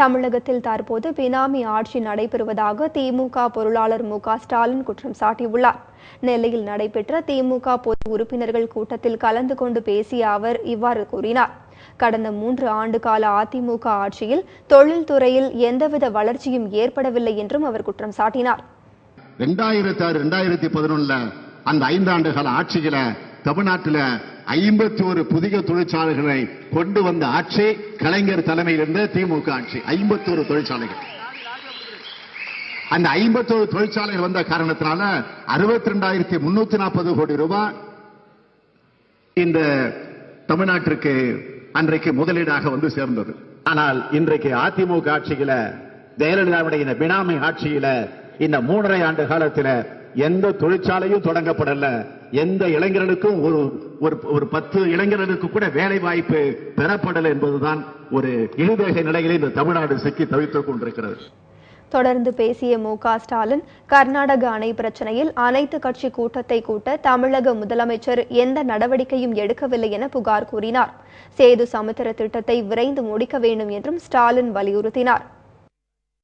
தமிழகத்தில் தற்போது பினாமி ஆட்சி நடைபெறுவதாக திமுக பொருளாளர் மு ஸ்டாலின் குற்றம் சாட்டியுள்ளார். நெல்லையில் நடைபெற்ற திமுக பொது உறுப்பினர்கள் கூட்டத்தில் கலந்து கொண்டு பேசிய அவர் இவ்வாறு கூறினார். கடந்த மூன்று ஆண்டு கால அதிமுக ஆட்சியில் தொழில்துறையில் எந்தவித வளர்ச்சியும் ஏற்படவில்லை என்றும் அவர் குற்றம் சாட்டினார். ரெண்டாயிரத்தி ஆறு ரெண்டாயிரத்தி பதினொன்னுல அந்த ஐந்தாண்டு கால ஆட்சியில தமிழ்நாட்டில் ஐம்பத்தி ஒரு புதிய தொழிற்சாலைகளை கொண்டு வந்த ஆட்சி கலைஞர் தலைமையில் இருந்த திமுக ஆட்சி. ஐம்பத்தி ஒரு தொழிற்சாலைகள். அந்த ஐம்பத்தி ஒரு தொழிற்சாலைகள் வந்த காரணத்தினால அறுபத்தி ரெண்டாயிரத்தி முன்னூத்தி நாற்பது கோடி ரூபாய் இந்த தமிழ்நாட்டிற்கு அன்றைக்கு முதலீடாக வந்து சேர்ந்தது. ஆனால் இன்றைக்கு அதிமுக ஆட்சியில ஜெயலலிதாவுடைய இந்த பினாமி ஆட்சியில இந்த மூன்றரை ஆண்டு காலத்துல எந்த தொழிற்சாலையும் தொடங்கப்படல. எந்த இளைஞர்களுக்கும் ஒரு ஒரு ஒரு பத்து இளைஞர்களுக்கு கூட வேலை வாய்ப்பு பெறப்படல என்பதுதான் ஒரு இழுதேக நிலையிலே இந்த தமிழ்நாடு சிக்கி தவித்துக் கொண்டிருக்கிறது. தொடர்ந்து பேசிய மு க ஸ்டாலின் கர்நாடக அணை பிரச்சனையில் அனைத்து கட்சி கூட்டத்தை கூட்ட தமிழக முதலமைச்சர் எந்த நடவடிக்கையும் எடுக்கவில்லை என புகார் கூறினார். சேது சமுத்திர திட்டத்தை விரைந்து முடிக்க வேண்டும் என்றும் ஸ்டாலின் வலியுறுத்தினார்.